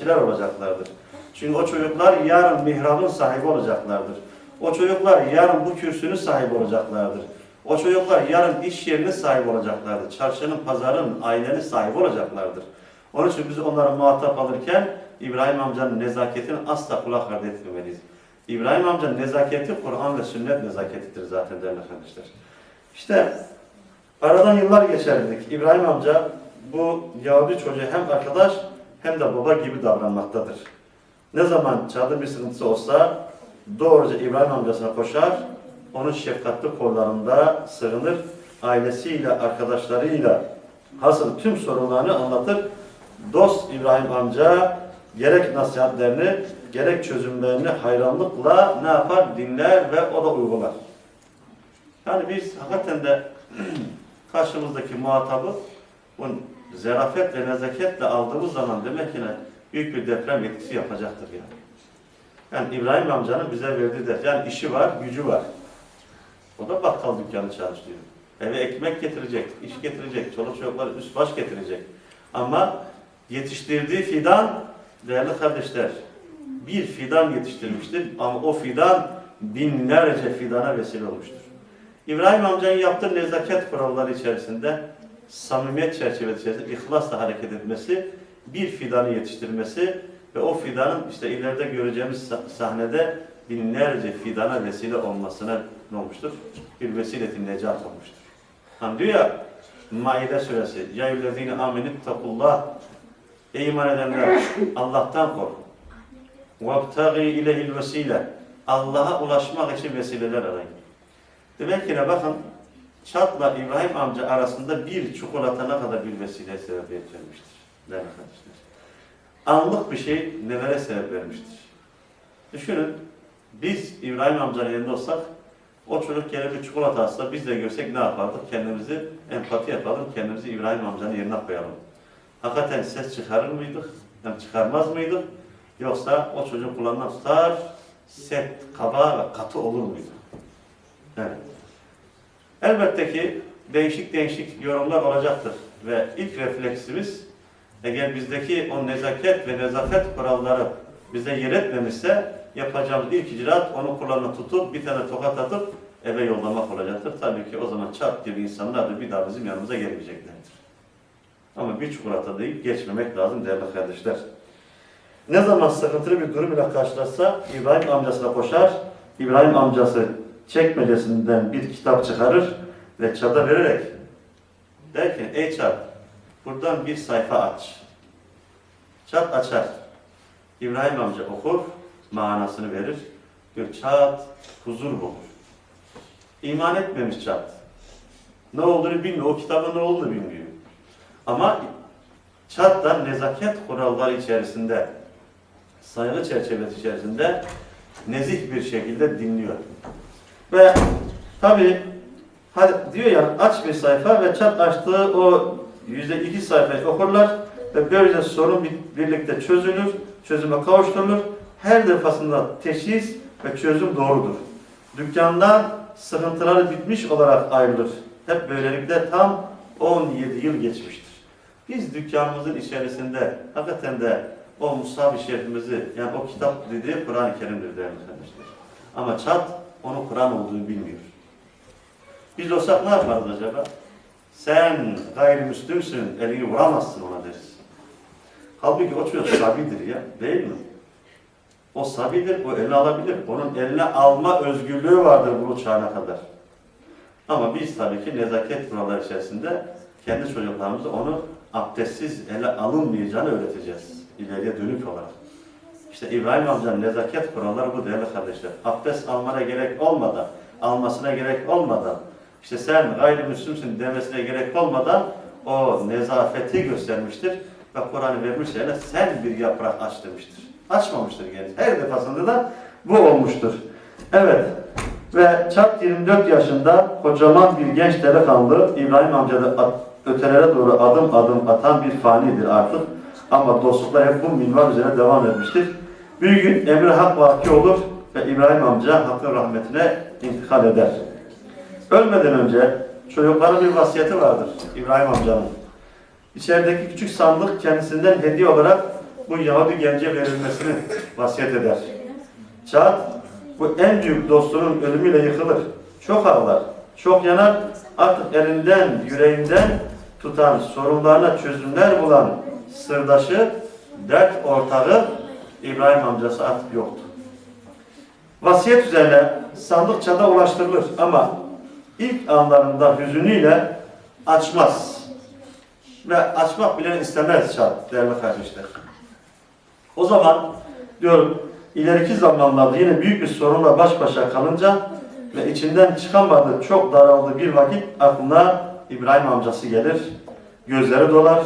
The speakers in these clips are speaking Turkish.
kişiler olacaklardır. Çünkü o çocuklar yarın mihrabın sahibi olacaklardır. O çocuklar yarın bu kürsünün sahibi olacaklardır. O çocuklar yarın iş yerinin sahibi olacaklardır. Çarşının, pazarın, ailenin sahibi olacaklardır. Onun için biz onlara muhatap alırken İbrahim amcanın nezaketini asla kulak ardı etmemeliyiz. İbrahim amcanın nezaketi Kur'an ve sünnet nezaketidir zaten değerli arkadaşlar. İşte aradan yıllar geçer dedik. İbrahim amca bu Yahudi çocuğu hem arkadaş hem de baba gibi davranmaktadır. Ne zaman çağda bir sıkıntısı olsa doğruca İbrahim amcasına koşar, onun şefkatli kollarında sığınır, ailesiyle, arkadaşlarıyla hasıl tüm sorunlarını anlatır. Dost İbrahim amca gerek nasihatlerini, gerek çözümlerini hayranlıkla ne yapar? Dinler ve o da uygular. Yani biz hakikaten de karşımızdaki muhatabı bu zerafet ve nezaketle aldığımız zaman demek ki ne? büyük bir deprem etkisi yapacaktır yani. Yani İbrahim amcanın bize verdiği ders. Yani işi var, gücü var. O da bakkal dükkanı çalıştırıyor. Eve ekmek getirecek, iş getirecek, çoluk çocuklara üst baş getirecek. Ama yetiştirdiği fidan, değerli kardeşler, bir fidan yetiştirmiştir ama o fidan binlerce fidana vesile olmuştur. İbrahim amcanın yaptığı nezaket kuralları içerisinde, samimiyet çerçevesi içerisinde ihlasla hareket etmesi, bir fidanı yetiştirmesi ve o fidanın işte ileride göreceğimiz sahnede binlerce fidana vesile olmasına ne olmuştur? Bir vesiletin necat olmuştur. Hani diyor ya Maide suresi Ya yüllezine aminit takullah Ey iman edenler Allah'tan korkun. Vabtagi ilehil vesile Allah'a ulaşmak için vesileler arayın. Demek ki ne bakın Çat'la İbrahim amca arasında bir çikolatana kadar bir vesile sebebiyet vermiştir. Değerli kardeşler. Anlık bir şey nelere sebep vermiştir. Düşünün biz İbrahim amcanın yerinde olsak o çocuk gene bir çikolata alsa biz de görsek ne yapardık? Kendimizi empati yapalım, kendimizi İbrahim amcanın yerine koyalım. Hakikaten ses çıkarır mıydık? Yani çıkarmaz mıydık? Yoksa o çocuk kulağından tutar, sert, kaba ve katı olur muydu? Evet. Elbette ki değişik değişik yorumlar olacaktır. Ve ilk refleksimiz eğer bizdeki o nezaket ve nezafet kuralları bize yer etmemişse yapacağımız ilk icraat onu kulağına tutup bir tane tokat atıp eve yollamak olacaktır. Tabii ki o zaman çat gibi insanlar da bir daha bizim yanımıza gelmeyeceklerdir. Ama bir çikolata deyip geçmemek lazım değerli kardeşler. Ne zaman sıkıntılı bir durum ile karşılaşsa İbrahim amcasına koşar. İbrahim amcası çekmecesinden bir kitap çıkarır ve çada vererek der ki ey çat buradan bir sayfa aç. Çat açar. İbrahim amca okur, manasını verir. Bir çat huzur bulur. İman etmemiş çat. Ne olduğunu bilmiyor. O kitabın ne olduğunu bilmiyor. Ama çattan nezaket kuralları içerisinde, saygı çerçevesi içerisinde nezih bir şekilde dinliyor. Ve tabi diyor ya aç bir sayfa ve çat açtığı o yüzde iki sayfayı okurlar ve böylece sorun bir- birlikte çözülür, çözüme kavuşturulur. Her defasında teşhis ve çözüm doğrudur. Dükkandan sıkıntıları bitmiş olarak ayrılır. Hep böylelikle tam 17 yıl geçmiştir. Biz dükkanımızın içerisinde hakikaten de o Musa-ı Şerifimizi yani o kitap dediği Kur'an-ı Kerim'dir değerli kardeşler. Ama çat onu Kur'an olduğunu bilmiyor. Biz olsak ne yaparız acaba? Sen gayrimüslimsin, elini vuramazsın ona deriz. Halbuki o çocuk sabidir ya, değil mi? O sabidir, o elini alabilir. Onun eline alma özgürlüğü vardır bu çağına kadar. Ama biz tabii ki nezaket kuralları içerisinde kendi çocuklarımıza onu abdestsiz ele alınmayacağını öğreteceğiz. ileriye dönük olarak. İşte İbrahim amcanın nezaket kuralları bu değerli kardeşler. Abdest almana gerek olmadan, almasına gerek olmadan, işte sen gayrimüslimsin demesine gerek olmadan o nezafeti göstermiştir. Ve Kur'an'ı vermiş yerine sen bir yaprak aç demiştir. Açmamıştır kendisi. Her defasında da bu olmuştur. Evet. Ve çat 24 yaşında kocaman bir genç delikanlı İbrahim amca da at- ötelere doğru adım adım atan bir fanidir artık. Ama dostluklar hep bu minval üzerine devam etmiştir. Bir gün emri hak vaki olur ve İbrahim amca hakkın rahmetine intikal eder. Ölmeden önce çocuklara bir vasiyeti vardır İbrahim amcanın. İçerideki küçük sandık kendisinden hediye olarak bu Yahudi gence verilmesini vasiyet eder. Çağat bu en büyük dostunun ölümüyle yıkılır. Çok ağlar, çok yanar. Artık elinden, yüreğinden tutan, sorunlarına çözümler bulan sırdaşı, dert ortağı İbrahim amcası artık yoktu. Vasiyet üzerine sandık çada ulaştırılır ama ilk anlarında hüzünüyle açmaz. Ve açmak bile istemez çat değerli kardeşler. O zaman diyor ileriki zamanlarda yine büyük bir sorunla baş başa kalınca ve içinden çıkamadığı çok daraldığı bir vakit aklına İbrahim amcası gelir. Gözleri dolar.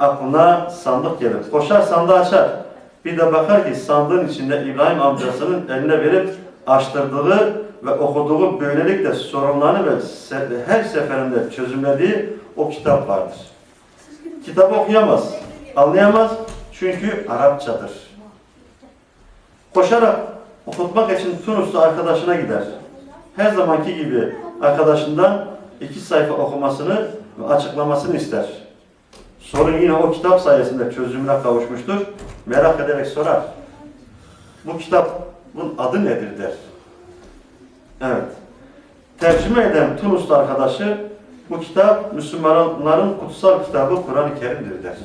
Aklına sandık gelir. Koşar sandığı açar. Bir de bakar ki sandığın içinde İbrahim amcasının eline verip açtırdığı ve okuduğu böylelikle sorunlarını ve her seferinde çözümlediği o kitap vardır. Kitap okuyamaz, anlayamaz çünkü Arapçadır. Koşarak okutmak için Tunuslu arkadaşına gider. Her zamanki gibi arkadaşından iki sayfa okumasını ve açıklamasını ister. Sorun yine o kitap sayesinde çözümüne kavuşmuştur. Merak ederek sorar. Bu kitabın adı nedir der. Evet. Tercüme eden Tunuslu arkadaşı bu kitap Müslümanların kutsal kitabı Kur'an-ı Kerim'dir der.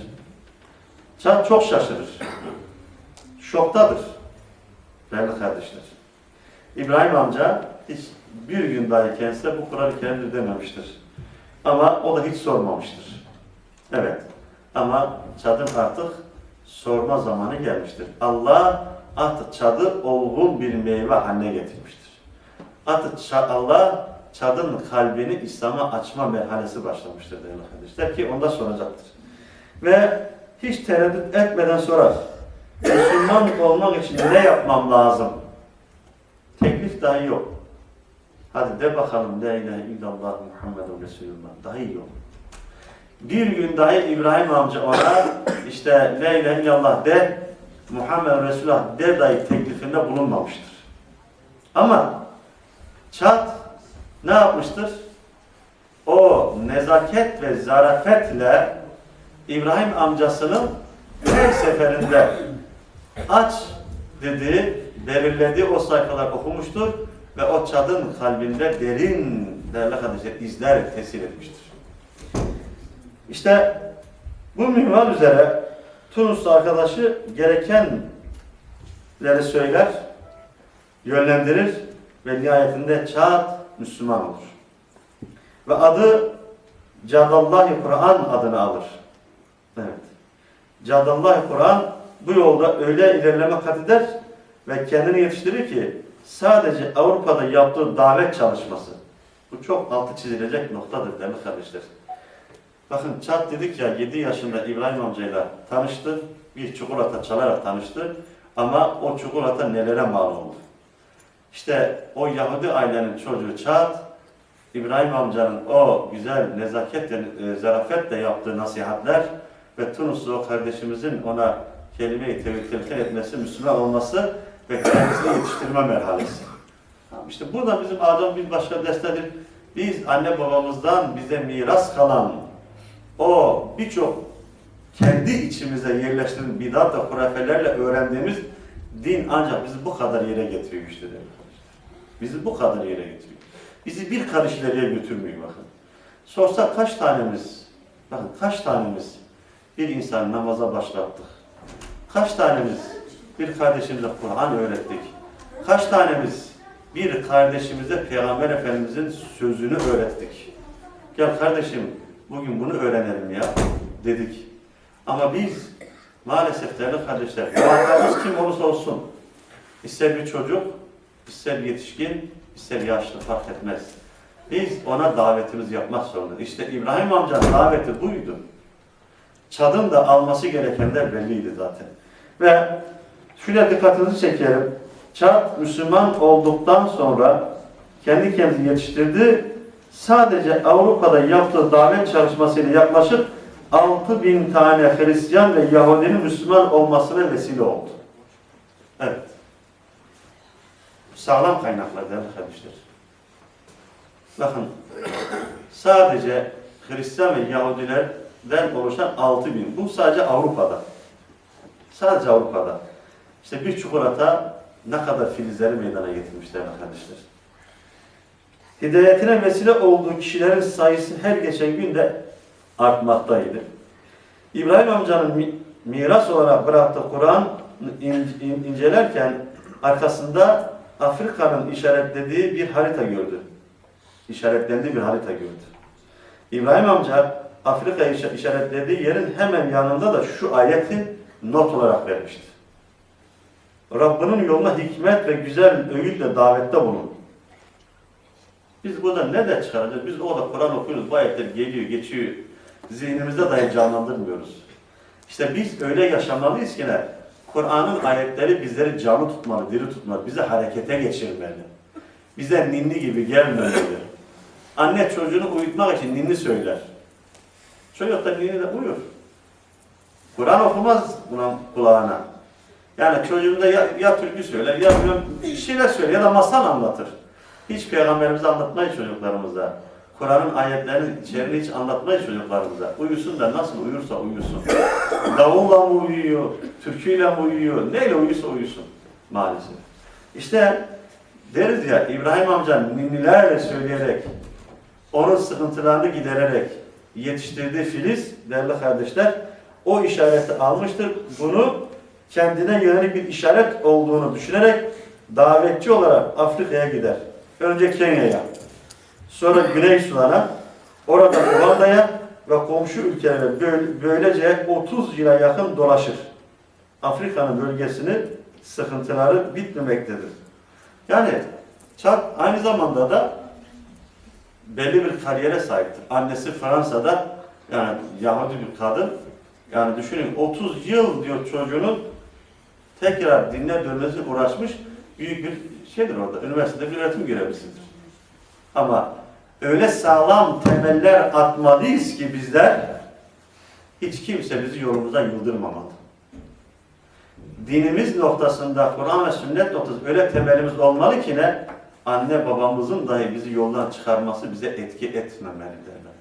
Çat çok şaşırır. Şoktadır. Değerli kardeşler. İbrahim amca hiç bir gün dahi kendisine bu Kur'an-ı Kerim'dir dememiştir. Ama o da hiç sormamıştır. Evet. Ama çadın artık sorma zamanı gelmiştir. Allah artık çadı olgun bir meyve haline getirmiştir. Ça- Allah çadın kalbini İslam'a açma merhalesi başlamıştır değerli kardeşler ki onda soracaktır. Ve hiç tereddüt etmeden sorar. Müslüman olmak için ne yapmam lazım? Teklif dahi yok. Hadi de bakalım La ilahe illallah Muhammedun Resulullah. Dahi yok. Bir gün dahi İbrahim amca ona işte La ilahe illallah de Muhammed Resulullah de dahi teklifinde bulunmamıştır. Ama çat ne yapmıştır? O nezaket ve zarafetle İbrahim amcasının her seferinde aç dediği, belirlediği o sayfalar okumuştur ve o çadın kalbinde derin değerli kardeşler izler tesir etmiştir. İşte bu minval üzere Tunuslu arkadaşı gerekenleri söyler, yönlendirir ve nihayetinde çat Müslüman olur. Ve adı Cadallahi Kur'an adını alır. Evet. Cadallahi Kur'an bu yolda öyle ilerleme kat eder ve kendini yetiştirir ki sadece Avrupa'da yaptığı davet çalışması. Bu çok altı çizilecek noktadır değerli kardeşler. Bakın Çat dedik ya 7 yaşında İbrahim amcayla tanıştı. Bir çikolata çalarak tanıştı. Ama o çikolata nelere mal oldu. İşte o Yahudi ailenin çocuğu Çat, İbrahim amcanın o güzel nezaketle, zarafetle yaptığı nasihatler ve Tunuslu o kardeşimizin ona kelime-i telkin etmesi, Müslüman olması ve kendisini yetiştirme merhalesi. İşte burada bizim alacağımız bir başka derslerdir. Biz anne babamızdan bize miras kalan o birçok kendi içimize yerleştirin bidat ve hurafelerle öğrendiğimiz din ancak bizi bu kadar yere getiriyor işte. Bizi bu kadar yere getiriyor. Bizi bir karış ileriye götürmüyor bakın. Sorsak kaç tanemiz, bakın kaç tanemiz bir insan namaza başlattık. Kaç tanemiz bir kardeşimize Kur'an öğrettik. Kaç tanemiz bir kardeşimize Peygamber Efendimizin sözünü öğrettik. Gel kardeşim bugün bunu öğrenelim ya dedik. Ama biz maalesef değerli kardeşler muhatabımız kim olursa olsun ister bir çocuk, ister yetişkin, ister yaşlı fark etmez. Biz ona davetimizi yapmak zorundayız. İşte İbrahim amcanın daveti buydu. Çadın da alması gerekenler belliydi zaten. Ve şuraya dikkatinizi çekelim. Çad Müslüman olduktan sonra kendi kendini yetiştirdi. Sadece Avrupa'da yaptığı davet çalışmasıyla yaklaşık 6 bin tane Hristiyan ve Yahudinin Müslüman olmasına vesile oldu. Evet. Sağlam kaynaklar değerli kardeşler. Bakın sadece Hristiyan ve Yahudilerden oluşan 6 bin. Bu sadece Avrupa'da. Sadece Avrupa'da. İşte bir çikolata ne kadar filizleri meydana getirmişler arkadaşlar. Hidayetine vesile olduğu kişilerin sayısı her geçen gün de artmaktaydı. İbrahim amcanın mi- miras olarak bıraktığı Kur'an in- in- incelerken arkasında Afrika'nın işaretlediği bir harita gördü. İşaretlendiği bir harita gördü. İbrahim amca Afrika'yı işa- işaretlediği yerin hemen yanında da şu ayeti not olarak vermişti. Rabbinin yoluna hikmet ve güzel öğütle davette bulun. Biz burada ne de çıkaracağız? Biz orada Kur'an okuyoruz, bu ayetler geliyor, geçiyor. Zihnimizde dahi canlandırmıyoruz. İşte biz öyle yaşamalıyız ki ne? Kur'an'ın ayetleri bizleri canlı tutmalı, diri tutmalı, bizi harekete geçirmeli. Bize ninni gibi gelmemeli. Anne çocuğunu uyutmak için ninni söyler. Çocuk da ninni de uyur. Kur'an okumaz buna kulağına. Yani çocuğunda ya, ya türkü söyler, ya bir şeyler söyler ya da masal anlatır. Hiç peygamberimize anlatmayız çocuklarımıza. Kur'an'ın ayetlerinin içeriğini hiç anlatmayız çocuklarımıza. Uyusun da nasıl uyursa uyusun. Davulla mı uyuyor, türküyle mi uyuyor, neyle uyuyorsa uyusun maalesef. İşte deriz ya İbrahim amca ninnilerle söyleyerek, onun sıkıntılarını gidererek yetiştirdiği Filiz, değerli kardeşler, o işareti almıştır. Bunu kendine yönelik bir işaret olduğunu düşünerek davetçi olarak Afrika'ya gider. Önce Kenya'ya, sonra Güney Sudan'a, oradan Uganda'ya ve komşu ülkelere böy- böylece 30 yıla yakın dolaşır. Afrika'nın bölgesini sıkıntıları bitmemektedir. Yani Çad aynı zamanda da belli bir kariyere sahiptir. Annesi Fransa'da yani Yahudi bir kadın. Yani düşünün 30 yıl diyor çocuğunun tekrar dinle dönmesi uğraşmış büyük bir şeydir orada. Üniversitede bir öğretim görevlisidir. Ama öyle sağlam temeller atmalıyız ki bizler hiç kimse bizi yolumuzdan yıldırmamalı. Dinimiz noktasında, Kur'an ve sünnet noktasında öyle temelimiz olmalı ki ne? Anne babamızın dahi bizi yoldan çıkarması bize etki etmemeli derler.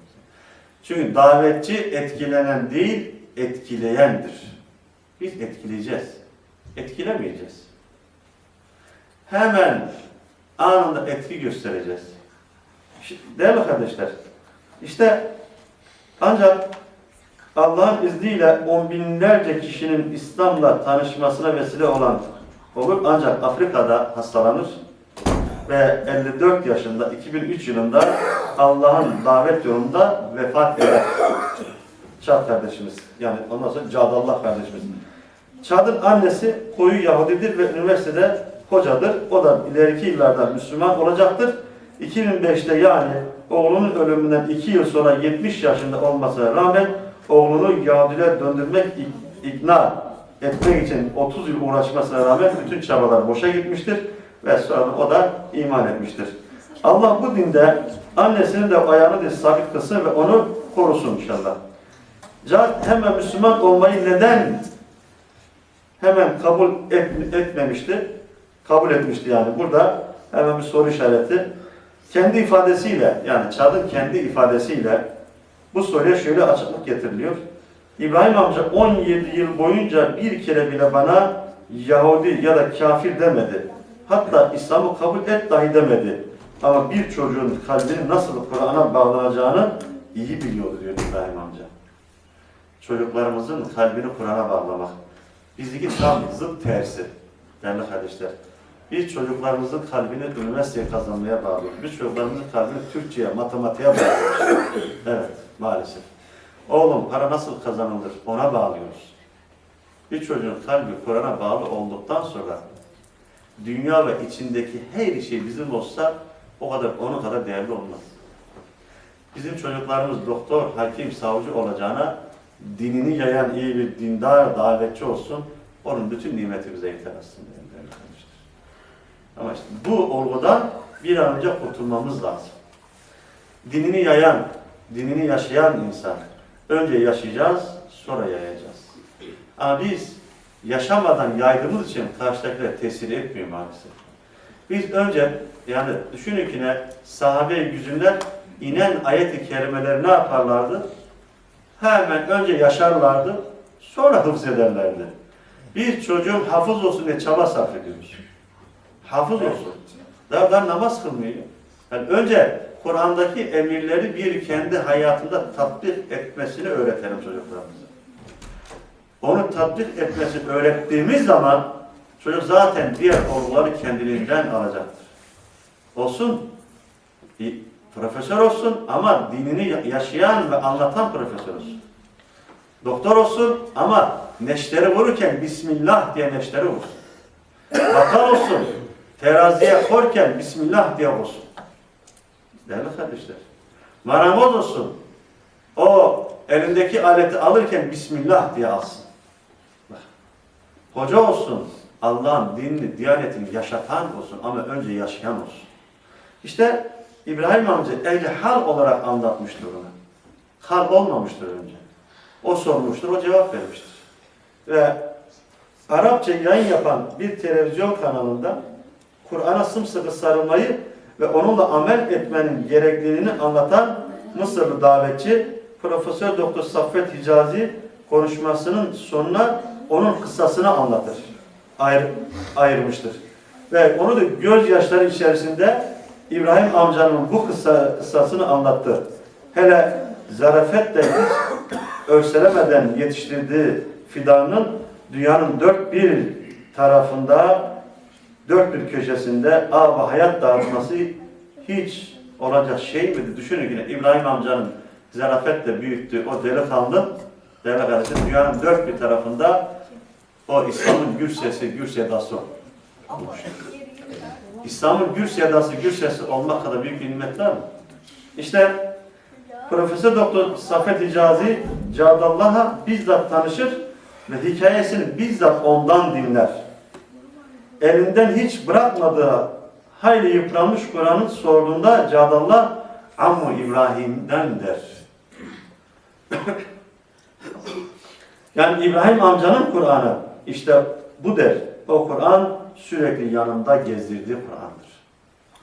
Çünkü davetçi etkilenen değil, etkileyendir. Biz etkileyeceğiz. Etkilemeyeceğiz. Hemen anında etki göstereceğiz. Değerli kardeşler, işte ancak Allah'ın izniyle on binlerce kişinin İslam'la tanışmasına vesile olan olur. Ancak Afrika'da hastalanır ve 54 yaşında 2003 yılında Allah'ın davet yolunda vefat eder. Çad kardeşimiz. Yani ondan sonra Cadallah kardeşimiz. Çad'ın annesi koyu Yahudidir ve üniversitede hocadır. O da ileriki yıllarda Müslüman olacaktır. 2005'te yani oğlunun ölümünden 2 yıl sonra 70 yaşında olmasına rağmen oğlunu Yahudilere döndürmek, ik- ikna etmek için 30 yıl uğraşmasına rağmen bütün çabalar boşa gitmiştir ve sonra o da iman etmiştir. Allah bu dinde annesinin de ayağını sabit kılsın ve onu korusun inşallah. Hemen Müslüman olmayı neden hemen kabul et- etmemişti? Kabul etmişti yani. Burada hemen bir soru işareti. Kendi ifadesiyle yani Çad'ın kendi ifadesiyle bu soruya şöyle açıklık getiriliyor. İbrahim amca 17 yıl boyunca bir kere bile bana Yahudi ya da kafir demedi. Hatta İslam'ı kabul et dahi demedi. Ama bir çocuğun kalbinin nasıl Kur'an'a bağlanacağını iyi biliyordu diyor İbrahim amca. Çocuklarımızın kalbini Kur'an'a bağlamak. Bizdeki tam zıt tersi. Değerli kardeşler. Biz çocuklarımızın kalbini üniversiteye kazanmaya bağlıyoruz. Biz çocuklarımızın kalbini Türkçe'ye, matematiğe bağlıyoruz. Evet, maalesef. Oğlum para nasıl kazanılır? Ona bağlıyoruz. Bir çocuğun kalbi Kur'an'a bağlı olduktan sonra dünya ve içindeki her şey bizim olsa o kadar onun kadar değerli olmaz. Bizim çocuklarımız doktor, hakim, savcı olacağına dinini yayan iyi bir dindar, davetçi olsun. Onun bütün nimeti bize yeter aslında. Ama işte bu olgudan bir an önce kurtulmamız lazım. Dinini yayan, dinini yaşayan insan. Önce yaşayacağız, sonra yayacağız. Ama biz yaşamadan yaydığımız için karşıdakiler tesir etmiyor maalesef. Biz önce yani düşünün ki ne sahabe-i güzünler inen ayet-i kerimeleri ne yaparlardı? Hemen önce yaşarlardı, sonra hıfz ederlerdi. Bir çocuğun hafız olsun diye çaba sarf ediyoruz. Hafız olsun. Daha, daha namaz kılmıyor. Yani önce Kur'an'daki emirleri bir kendi hayatında tatbik etmesini öğretelim çocuklarımıza. Onu tatbik etmesini öğrettiğimiz zaman çocuk zaten diğer olguları kendiliğinden alacaktır. Olsun, profesör olsun ama dinini yaşayan ve anlatan profesör olsun. Doktor olsun ama neşteri vururken Bismillah diye neşteri vursun. Bakkal olsun, teraziye korken Bismillah diye olsun. Değerli kardeşler. Maramoz olsun. O elindeki aleti alırken Bismillah diye alsın. Bak. Hoca olsun. Allah'ın dinini, diyanetini yaşatan olsun ama önce yaşayan olsun. İşte İbrahim amca ehli hal olarak anlatmıştır ona. Hal olmamıştır önce. O sormuştur, o cevap vermiştir. Ve Arapça yayın yapan bir televizyon kanalında Kur'an'a sımsıkı sarılmayı ve onunla amel etmenin gerekliliğini anlatan Mısırlı davetçi Profesör Doktor Saffet Hicazi konuşmasının sonuna onun kıssasını anlatır. Ayır, ayırmıştır. Ve onu da gözyaşları içerisinde İbrahim amcanın bu kıssa, kıssasını anlattı. Hele zarafetle hiç örselemeden yetiştirdiği fidanın dünyanın dört bir tarafında dört bir köşesinde ağ ve hayat dağıtması hiç olacak şey miydi? Düşünün yine İbrahim amcanın zarafetle büyüttüğü o delikanlı kardeşim dünyanın dört bir tarafında o İslam'ın gür sesi, gür sedası. İslam'ın gür sedası, gür sesi olmak kadar büyük bir nimet var mı? İşte Profesör Doktor Safet Hicazi Cadallah'a bizzat tanışır ve hikayesini bizzat ondan dinler. Elinden hiç bırakmadığı hayli yıpranmış Kur'an'ı sorduğunda Cadallah Ammu İbrahim'den der. yani İbrahim amcanın Kur'an'ı işte bu der. O Kur'an sürekli yanında gezdirdiği Kur'an'dır.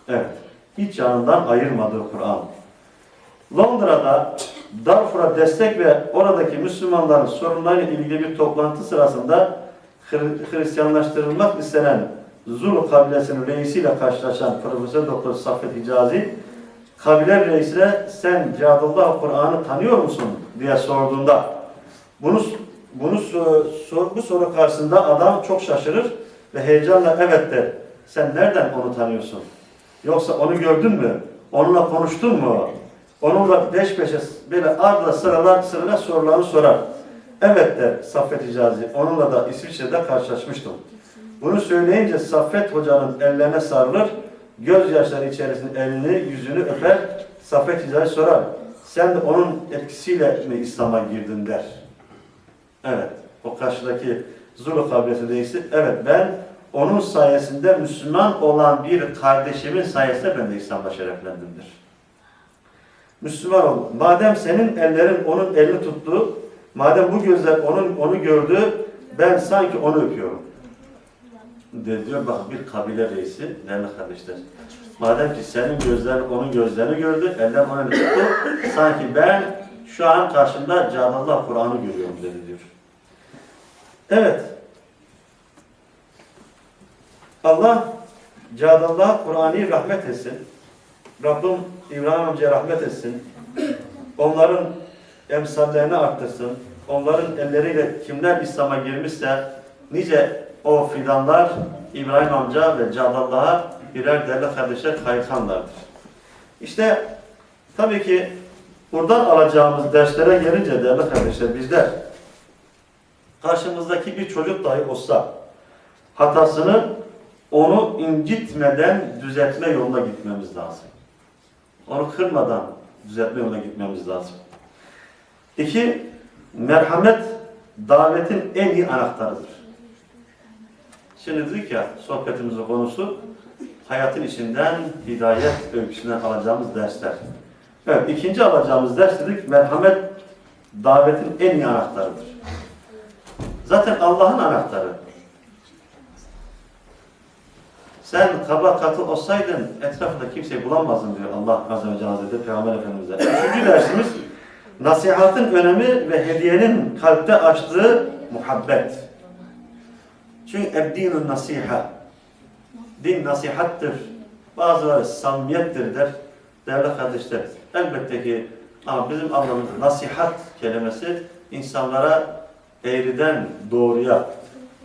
Evet. Hiç yanından ayırmadığı Kur'an. Londra'da Darfur'a destek ve oradaki Müslümanların sorunlarıyla ilgili bir toplantı sırasında Hristiyanlaştırılmak istenen Zulu kabilesinin reisiyle karşılaşan Profesör Doktor Saffet Hicazi kabile reisine sen Cadullah Kur'an'ı tanıyor musun diye sorduğunda bunu bunu sor- bu soru karşısında adam çok şaşırır ve heyecanla evet der. Sen nereden onu tanıyorsun? Yoksa onu gördün mü? Onunla konuştun mu? Onunla peş peşe böyle arda sıralar sırayla sorularını sorar. Evet der Saffet Hicazi. Onunla da İsviçre'de karşılaşmıştım. Bunu söyleyince Saffet Hoca'nın ellerine sarılır, gözyaşları içerisinde elini, yüzünü öper. Saffet Hicazi sorar. Sen de onun etkisiyle mi İslam'a girdin der. Evet. O karşıdaki Zulu kabilesi reisi. Evet ben onun sayesinde Müslüman olan bir kardeşimin sayesinde ben de İslam'da şereflendim der. Müslüman ol. Madem senin ellerin onun elini tuttu, madem bu gözler onun onu gördü, ben sanki onu öpüyorum. De diyor bak bir kabile reisi, değerli kardeşler. Madem ki senin gözlerin onun gözlerini gördü, eller elini tuttu, sanki ben şu an karşımda Canallah Kur'an'ı görüyorum dedi diyor. Evet. Allah Cadallah Kur'an'ı rahmet etsin. Rabbim İbrahim amcaya rahmet etsin. Onların emsallerini arttırsın. Onların elleriyle kimler İslam'a girmişse nice o fidanlar İbrahim amca ve Cadallah'a birer değerli kardeşler kayıthanlardır. İşte tabii ki buradan alacağımız derslere gelince değerli kardeşler bizler karşımızdaki bir çocuk dahi olsa hatasını onu incitmeden düzeltme yoluna gitmemiz lazım. Onu kırmadan düzeltme yoluna gitmemiz lazım. İki, merhamet davetin en iyi anahtarıdır. Şimdi dedik ya sohbetimizin konusu hayatın içinden hidayet öyküsünden alacağımız dersler. Evet, ikinci alacağımız ders dedik merhamet davetin en iyi anahtarıdır. Zaten Allah'ın anahtarı. Sen kaba katı olsaydın etrafında kimseyi bulamazdın diyor Allah Azze ve Celle Hazretleri Peygamber Efendimiz'e. Üçüncü dersimiz nasihatın önemi ve hediyenin kalpte açtığı muhabbet. Çünkü eddinun nasiha. Din nasihattır. Bazıları samimiyettir der. Değerli kardeşler, elbette ki ama bizim anlamımız nasihat kelimesi insanlara eğriden doğruya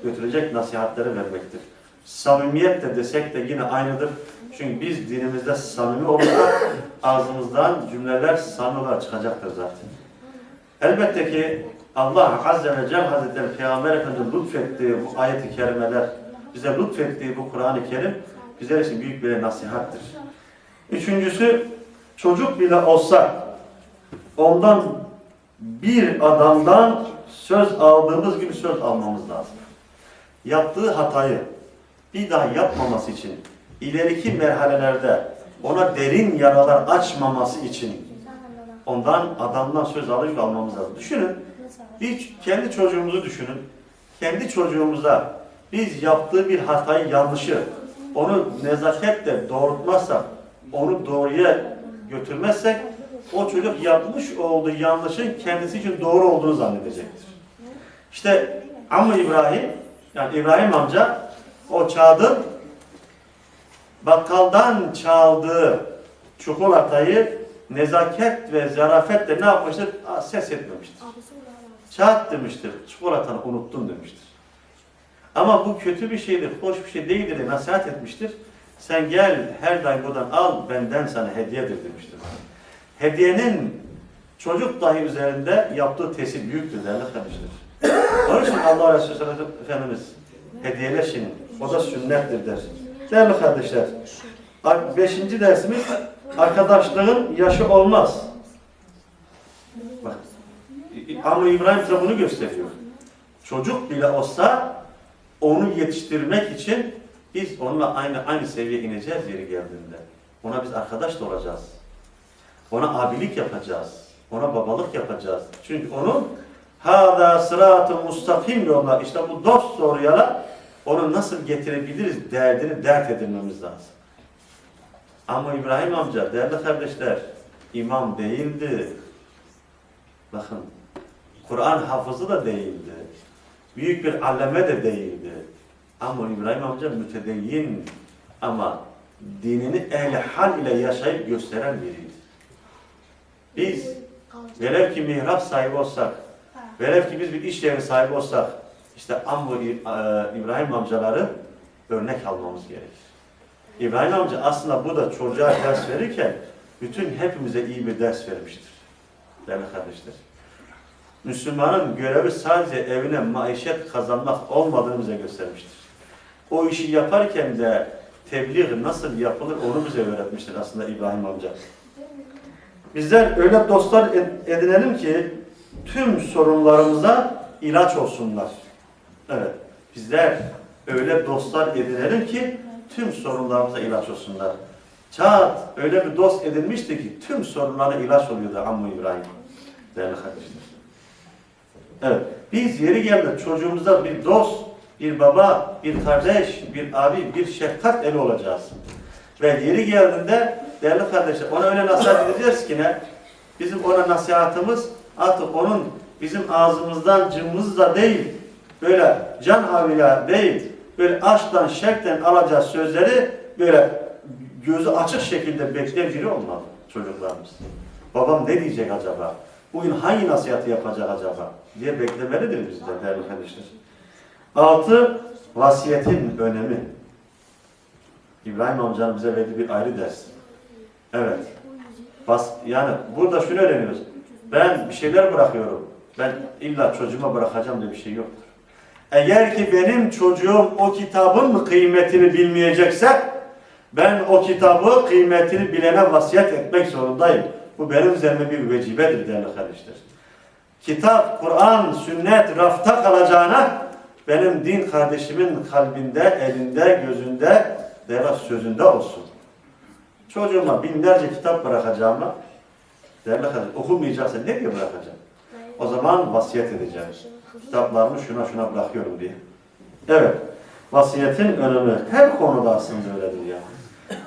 götürecek nasihatleri vermektir. Samimiyet de desek de yine aynıdır. Çünkü biz dinimizde samimi olursak ağzımızdan cümleler samimi çıkacaktır zaten. Elbette ki Allah Azze ve Celle Hazretleri Peygamber Efendimiz lütfettiği bu ayet-i kerimeler, bize lütfettiği bu Kur'an-ı Kerim bizler için büyük bir nasihattir. Üçüncüsü, çocuk bile olsa ondan bir adamdan söz aldığımız gibi söz almamız lazım. Yaptığı hatayı bir daha yapmaması için, ileriki merhalelerde ona derin yaralar açmaması için ondan adamdan söz alıp almamız lazım. Düşünün, bir kendi çocuğumuzu düşünün. Kendi çocuğumuza biz yaptığı bir hatayı, yanlışı, onu nezaketle doğrultmazsak, onu doğruya götürmezsek, o çocuk yapmış olduğu yanlışın kendisi için doğru olduğunu zannedecektir. İşte Amma İbrahim, yani İbrahim amca, o çağdı, bakkaldan çaldığı çikolatayı nezaket ve zarafetle ne yapmıştır? Ses etmemiştir. Çat demiştir, çikolatanı unuttun demiştir. Ama bu kötü bir şeydir, hoş bir şey değildir diye nasihat etmiştir. Sen gel her daim buradan al, benden sana hediyedir demiştir. Hediyenin çocuk dahi üzerinde yaptığı tesir büyüktür değerli kardeşler. Onun için Allah Resulü Efendimiz hediyeleşin, o da sünnettir der. Değerli kardeşler, beşinci dersimiz arkadaşlığın yaşı olmaz. Bak, ama İbrahim bize bunu gösteriyor. Çocuk bile olsa onu yetiştirmek için biz onunla aynı aynı seviyeye ineceğiz yeri geldiğinde. Ona biz arkadaş da olacağız. Ona abilik yapacağız. Ona babalık yapacağız. Çünkü onun hâzâ sıratı mustakim yoluna işte bu dost doğruya onu nasıl getirebiliriz derdini dert edinmemiz lazım. Ama İbrahim amca değerli kardeşler imam değildi. Bakın Kur'an hafızı da değildi. Büyük bir alleme de değildi. Ama İbrahim amca mütedeyyin ama dinini ehli hal ile yaşayıp gösteren biriydi. Biz velev ki mihrap sahibi olsak, velev ki biz bir iş yeri sahibi olsak, işte Amr İbrahim amcaları örnek almamız gerekir. İbrahim amca aslında bu da çocuğa ders verirken bütün hepimize iyi bir ders vermiştir. Değerli kardeşler. Müslümanın görevi sadece evine maişet kazanmak olmadığını bize göstermiştir. O işi yaparken de tebliğ nasıl yapılır onu bize öğretmiştir aslında İbrahim amca. Bizler öyle dostlar ed- edinelim ki tüm sorunlarımıza ilaç olsunlar. Evet, bizler öyle dostlar edinelim ki tüm sorunlarımıza ilaç olsunlar. Çağat öyle bir dost edinmişti ki tüm sorunlara ilaç oluyordu Ammu İbrahim. Değerli kardeşler. Evet, biz yeri geldi çocuğumuza bir dost, bir baba, bir kardeş, bir abi, bir şefkat eli olacağız. Ve yeri geldiğinde değerli kardeşler ona öyle nasihat edeceğiz ki ne? Bizim ona nasihatımız artık onun bizim ağzımızdan cımbızla değil, böyle can havliyle değil, böyle aşktan, şevkten alacağı sözleri böyle gözü açık şekilde bekleyen biri olmalı çocuklarımız. Babam ne diyecek acaba? Bugün hangi nasihatı yapacak acaba? diye beklemelidir bizden değerli kardeşler. Altı, vasiyetin önemi. İbrahim amcanın bize verdiği bir ayrı ders. Evet. Bas, yani burada şunu öğreniyoruz. Ben bir şeyler bırakıyorum. Ben illa çocuğuma bırakacağım diye bir şey yoktur. Eğer ki benim çocuğum o kitabın kıymetini bilmeyecekse ben o kitabı kıymetini bilene vasiyet etmek zorundayım. Bu benim üzerime bir vecibedir değerli kardeşler. Kitap, Kur'an, sünnet rafta kalacağına benim din kardeşimin kalbinde, elinde, gözünde, değerli sözünde olsun. Çocuğuma binlerce kitap bırakacağıma değerli kardeşim okumayacaksa ne diye bırakacağım? O zaman vasiyet edeceğim. Kitaplarımı şuna şuna bırakıyorum diye. Evet. Vasiyetin önemi her konuda aslında öyledir ya.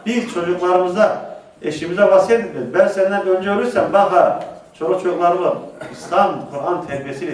Biz çocuklarımıza, eşimize vasiyet ediyoruz. Ben senden önce ölürsem bak ha, çoluk çocuklarımı İslam, Kur'an terbiyesiyle